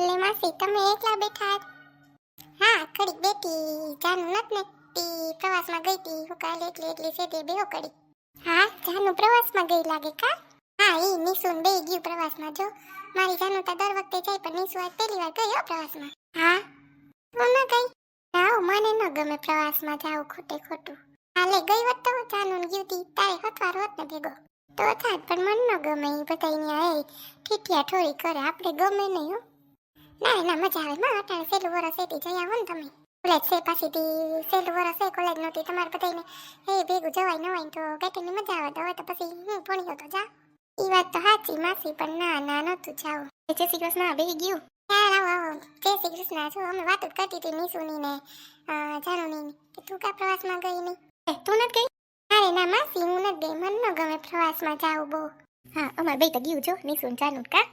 લે માસી, તમે એકલા બેઠા હા કડીક બેઠી, જાનું નત ને તી પ્રવાસમાં ગઈ તી હું કાલે એટલી એટલી સેટે બેહો કડી હા, જાનું પ્રવાસમાં ગઈ લાગે કા? હા, ઈ નિસુન બે ગયું પ્રવાસમાં, જો. મારી જાનું તો દર વખતે જાય, પણ નિસુ આજ પહેલી વાર ગઈ હો પ્રવાસમાં. હા? હું ન ગઈ? ના મને ન ગમે પ્રવાસમાં જાવ ખોટે ખોટું. હાલે, ગઈ વખત તો જાનું ગયું તી, તારે હતવાર હોત ને ભેગો. તો થાત, પણ મન ન ગમે એ બધા અહીંયા એ ઠીઠિયા ઠોરી કરે, આપણે ગમે નહીં હો. ના ના મજા આવે. માં અટાણે સેલું વરસ એટી જઈ આવો ને તમે. કોલેજ છે પાછીથી સેલું વરસ છે કોલેજ નહોતી તમારે બધાને એ ભેગું જવાય ન હોય તો ગાંઠીની મજા આવે તો હવે તો પછી હું ભણી તો જા ઈ વાત તો સાચી માસી પણ ના ના નહોતું જાઓ જય શ્રી કૃષ્ણ બેહી ગયું? હા આવો આવો. જય શ્રી કૃષ્ણ જો અમે વાત કરતી હતી નીસુની ને જાનુની ને. કે તું કા પ્રવાસમાં ગઈ નહીં એ તું નથી ગઈ? અરે ના માસી હું નથી ગઈ. મને ન ગમે પ્રવાસમાં જાવું બહુ. હા અમાર બે તો ગયું જો નિશુન જાનુ કા?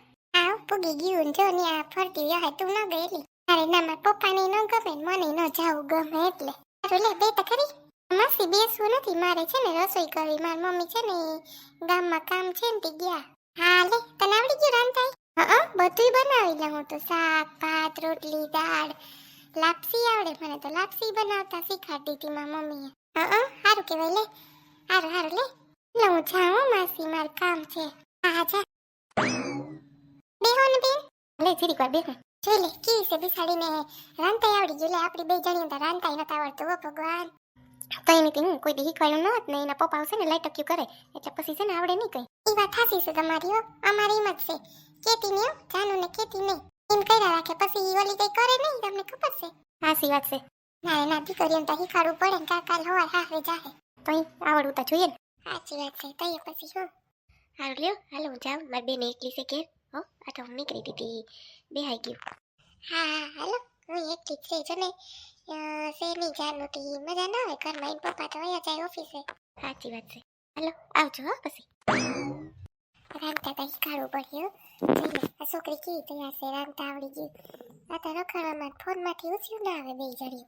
પૂગી ગયું. જો ને આ ફરતી વ્યવહાર તું ન ગયેલી. અરે ના મારા પપ્પાને ન ગમે મને ન જાવું ગમે એટલે. લે બે તો ખરી માસી બેસવું નથી. મારે છે ને રસોઈ કરવી. મારી મમ્મી છે ને ગામમાં કામ છે ને ગયા. હા, લે, તને આવડી ગયું રાંધાઈ હા બધું બનાવી લઉં તો શાક, ભાત, રોટલી, દાળ. લાપસી આવડે. મને તો લાપસી બનાવતા શીખાડી હતી મારી મમ્મીએ. હા સારું કહેવાય, લે. સારું સારું, લે. લે, હું જાઉં માસી. મારું કામ છે. હા, જા. બેહો ને બેન લે જીરી વાર બેહો. જોઈ લે છે બિસાડીને. રાંધાઈ આવડી ગયું. આપણી બે જણી તો રાંધાઈ નતા આવડતું. હો ભગવાન. એની તે હું કોઈ દી શીખવાડ્યું ન હોત ને, એના પપ્પા આવશે ને લાઈટક્યું કરે. એટલે પછી છે ને, આવડે નહીં કઈ. એ વાત સાચી છે તમારી, હો. અમારી એમ જ છે. કેતી નહીં જાનુ ને કેતી નહીં. એમ કર્યા રાખે, પછી ઈ ઓલી કઈ કરે નહીં, તમને ખબર છે? સાચી વાત છે. ના એના દીકરીઓને તો શીખવાડવું પડે ને કાલ હવાર હારે જાહે. તો આવડવું તો જોઈએ ને. સાચી વાત છે તો પછી શું? હારું, લ્યો. હાલો, હું જાઉં. મારી બેને એકલી છે કે હો આ તો હું કરી દીધી. બેહાઈ ગયું. હા હા હાલો હું એક ઠીક છે જો ને શેરની જાન નહોતી મજા ના આવે ઘરમાં? એન પપ્પા તો અહીંયા જાય ઓફિસે. સાચી વાત છે. હાલો આવજો હો પછી. રાંધતા તો શીખાડવું પડ્યું જોઈ આ છોકરી કેવી તૈયાર છે? રાંધતા આવડી ગયું આ તો રખડવામાં ફોનમાંથી ઉછ્યું ના આવે બે જણી.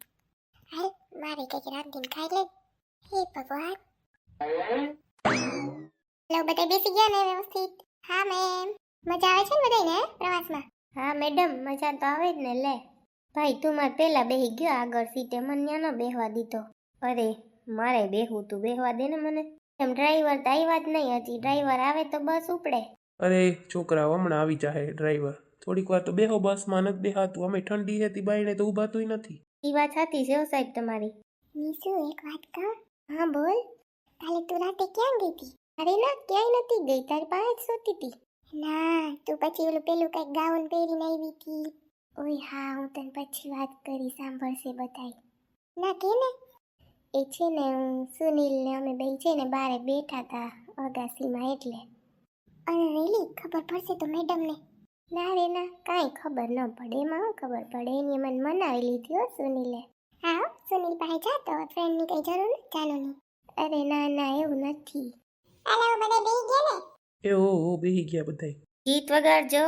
હાલ મારે કંઈક રાંધીને ખાઈ લે હે ભગવાન. લો બધા બેસી ગયા ને વ્યવસ્થિત? હા મેમ. મજા આવે છે ને બધાને પ્રવાસમાં? હા મેડમ મજા તો આવે જ ને લે. ભાઈ તું મારે પેલા બેહી ગયો આગળ સીટે મને ત્યાં ન બેહવા દીધો. અરે મારે બેહવું તું બેહવા દે ને મને. એમ ડ્રાઈવર તો આવ્યા જ નહીં હજી ડ્રાઈવર આવે તો બસ ઉપડે. અરે છોકરાઓ હમણાં આવી જાહે ડ્રાઈવર. થોડીક વાર તો બેહો બસમાં નથી બેહાતું. અમે ઠંડી હતી બાઈને તો ઊભાતુંય નથી. એ વાત સાચી છે સાહેબ તમારી. નીસુ એક વાત કહું? હા બોલ. કાલે તું રાતે ક્યાં ગઈ હતી? અરે ના ક્યાંય નથી ગઈ. તારી પાસે જ સૂતી હતી. ના, તું પછી ઓલું પેલું કંઈક ગાઉન પહેરીને આવી હતી. ઓય હા, હું તને પછી વાત કરી, સાંભળશે બધાય. ના, કે ને? એ છે ને, હું સુનિલ ને અમે બે છે ને, બારે બેઠા હતા અગાસીમાં એટલે. અરે રેલી ખબર પડશે તો મેડમને ના. રે, ના, કાંઈ ખબર ન પડે. એમાં હું ખબર પડે? એની મને મનાવી લીધી હો સુનિલે. હા, સુનિલ પાસે જા તો ફ્રેન્ડની કંઈ જરૂર નથી જાનું અરે, ના ના, એવું નથી. હાલો, બધા બેસી ગયા ને? એ ઓ ઓ બેહી ગયા બધાય. ગીત વગાડજો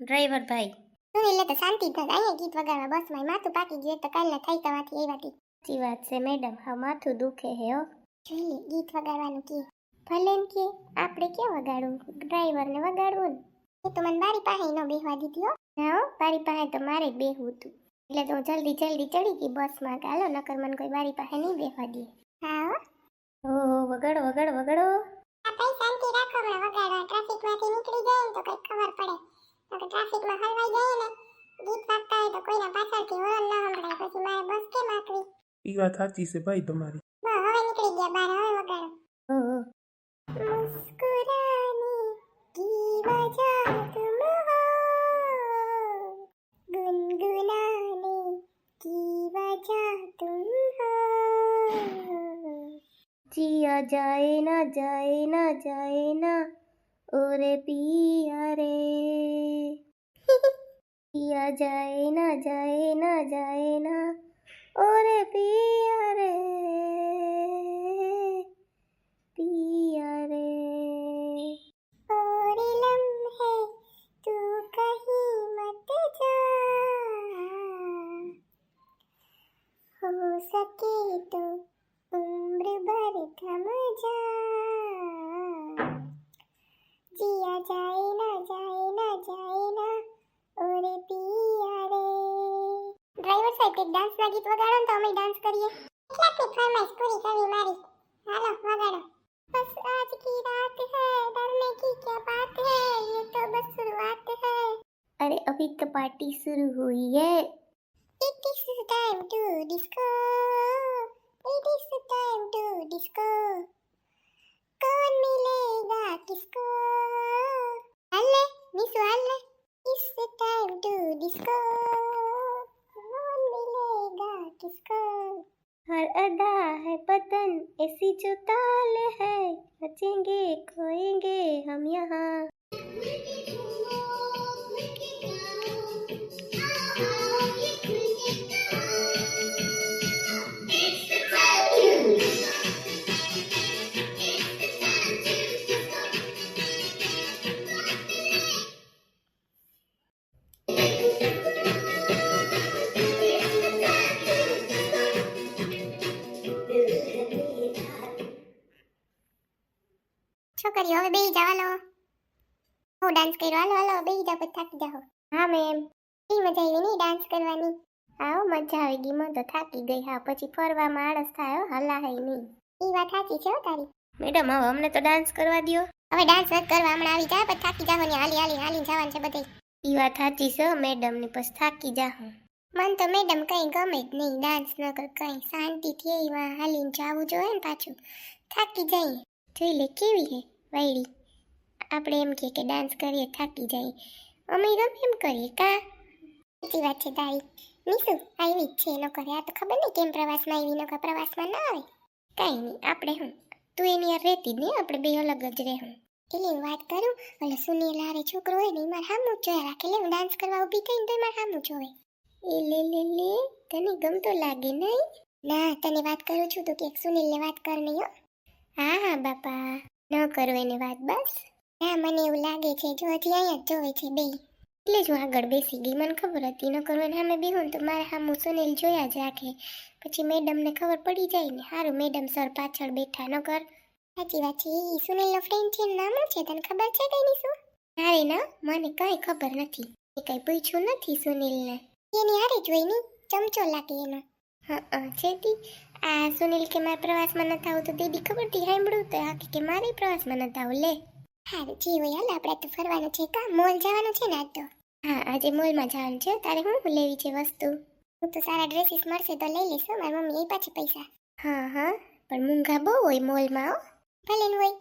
ડ્રાઈવર ભાઈ એટલે તો શાંતિ થાય અહીંયા ગીત વગાડવા બસમાં માથું પાકી ગયું તો કાલે થઈ તવાથી આવ્યા વાતી સાચી વાત છે મેડમ. હા માથું દુખે હે હો. જોઈએ ગીત વગાડવાનું કે. ભલે એમ કે આપણે ક્યાં વગાડવું? ડ્રાઈવરને વગાડવું ને. એ તો મને બારી પાસે ન બેસવા દીધી હો. ના તારી પાસે તો મારે જ બેહવું હતું. એટલે તો હું જલ્દી જલ્દી ચડી ગઈ બસમાં. કે હાલો નકર મને કોઈ બારી પાસે નહીં બેહવા દે. હા હો. વગાડો વગાડો વગાડો. હમણાં વગાડવા ટ્રાફિકમાંથી નીકળી જાય ને તો કંઈક ખબર પડે. તો કે ટ્રાફિકમાં હલવાઈ જાય ને, ગીત વાગતા હોય તો કોઈના પાછળથી હોરન ન સંભળાય, પછી મારે બસ કેમ આકવી? એ વાત સાચી છે ભાઈ તમારી. जिया जाए ना जाए ना जाए ना, ओरे पिया रे। पिया जाए ना जाए ना जाए ना, ओरे पिया रे और लम्हे तू कहीं मत जा हो सके तो उम्र भर थम जा जिया जाए ना जाए ना जाए ना और पिया સાહેબ કે ડાન્સના ગીત વગાડો ને તો અમે ડાન્સ કરીએ કેટલાકની ફરમાઈશ પૂરી કરવી મારી હાલો વગાડો બસ આજ કી રાત હૈ ડરને કી ક્યા બાત હૈ ये तो बस शुरुआत है अरे अभी तो पार्टी शुरू हुई है It is time to disco. It is time to disco. कौन मिलेगा किसको? हल्ले, निसु हल्ले. It's time to disco. अदा है पतन ऐसी जो ताल है। बचेंगे खोएँगे हम यहाँ। કર્યું? હવે બેહી જાવ હાલો. હું ડાન્સ કર્યો? હાલો હાલો બેહી જાવ પછી થાકી જાઓ. હા મેમ એ મજા આવી નહીં ડાન્સ કરવાની? આવો મજા આવી ગઈ. મો તો થાકી ગઈ. હા પછી ફરવા માણસ થાય હલા હે નહીં એ વાત સાચી છે તારી. મેડમ હવે અમને તો ડાન્સ કરવા દો હવે ડાન્સ વર્ક કરવા હમણાં આવી જાય પછી થાકી જાઓ ને હાલી હાલી હાલી જવાનું છે બધે. એ વાત સાચી છે મેડમની. પછી થાકી જાઓ. મન તો મેડમ કંઈ ગમે જ નહીં ડાન્સ ન કર શાંતિ શાંતિથી એમાં હાલીને જવું જોઈએ ને પાછું. થાકી જઈએ જોઈ લે કેવી હે વાયડી. આપણે એમ કે કે ડાન્સ કરીએ, થાકી જાય. અમે ગમે એમ કરીએ, કા? સાચી વાત છે તારી. નીસુ આવી જ છે એનો કરે આ તો ખબર નહીં કેમ પ્રવાસમાં આવી લોકો પ્રવાસમાં ના આવે? કાંઈ નહીં, આપણે હું. તું એની યાર રહેતી જ નહીં, આપણે બે અલગ જ રહેવું એટલે હું વાત કરું, ઓલો સુનિલ હારે છોકરો હોય ને એ મારે સામું જોયા રાખે. લે, હું ડાન્સ કરવા ઊભી થઈને તો મારે સામું જોવે. એ લે લે લે, તને ગમતો લાગે નહીં? ના, તને વાત કરું છું તો કે સુનિલને વાત કર નહીં હા હા, બાપા. ન કરો એની વાત બસ? ના, મને એવું લાગે છે, જો હજી અહીંયા જ જોવે છે બે એટલે જ હું આગળ બેસી ગઈ, મને ખબર હતી, ન કરો એને સામે બેહું તો મારે સામું સુનિલ જોયા જ રાખે. પછી મેડમને ખબર પડી જાય ને સારું મેડમ સર પાછળ બેઠા, ન કર. સાચી વાત છે એ સુનિલનો ફ્રેન્ડ છે નામ છે? તને ખબર છે કઈ શું? અરે ના, મને કાંઈ ખબર નથી. એ કઈ પૂછ્યું નથી સુનિલને. એની હારે જોઈ ચમચો લાગે એનો. હા છેતી આ સુનિલ કે મારા પ્રવાસમાં નથી આવું તો દીદી ખબર હતી સાંભળ્યું તો હા કે મારે પ્રવાસમાં નથી આવું લે. હારું જી હોય હાલ આપણે તો ફરવાનું છે કા? મોલ જવાનું છે ને આજ તો? હા આજે મોલમાં જવાનું છે તારે શું લેવી છે વસ્તુ? હું તો સારા ડ્રેસીસ મળશે તો લઈ લઈશ હો. મારી મમ્મી એ પાછી પૈસા. હા હા પણ મૂંઘા બહુ હોય મોલમાં હો. ભલે ને હોય.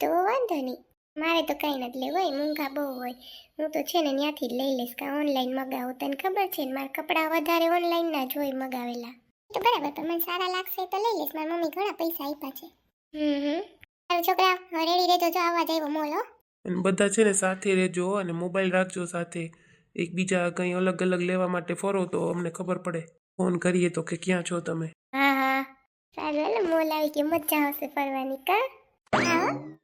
તો વાંધો નહીં. મારે તો કંઈ નથી લેવું હોય મૂંઘા બહુ હોય. હું તો છે ને ત્યાંથી જ લઈ લઈશ કાં ઓનલાઈન મગાવું તને ખબર છે ને મારા કપડાં વધારે ઓનલાઈન ના જ હોય મગાવેલા. તો બરાબર પણ મને સારા લાગશે તો લઈ લઈશ. મારી મમ્મી ઘણા પૈસા આપ્યા છે. હમ હમ. છોકરા રેડી રહેજો. જો આવવા જાય મોલ હો અને બધા છે ને સાથે રહેજો અને મોબાઈલ રાખજો સાથે. એકબીજા કંઈ અલગ અલગ લેવા માટે ફરો તો અમને ખબર પડે. ફોન કરીએ તો કે ક્યાં છો તમે? હા હા. સારું હાલો મોલ આવી કે મજા આવશે ફરવાની કા? હો.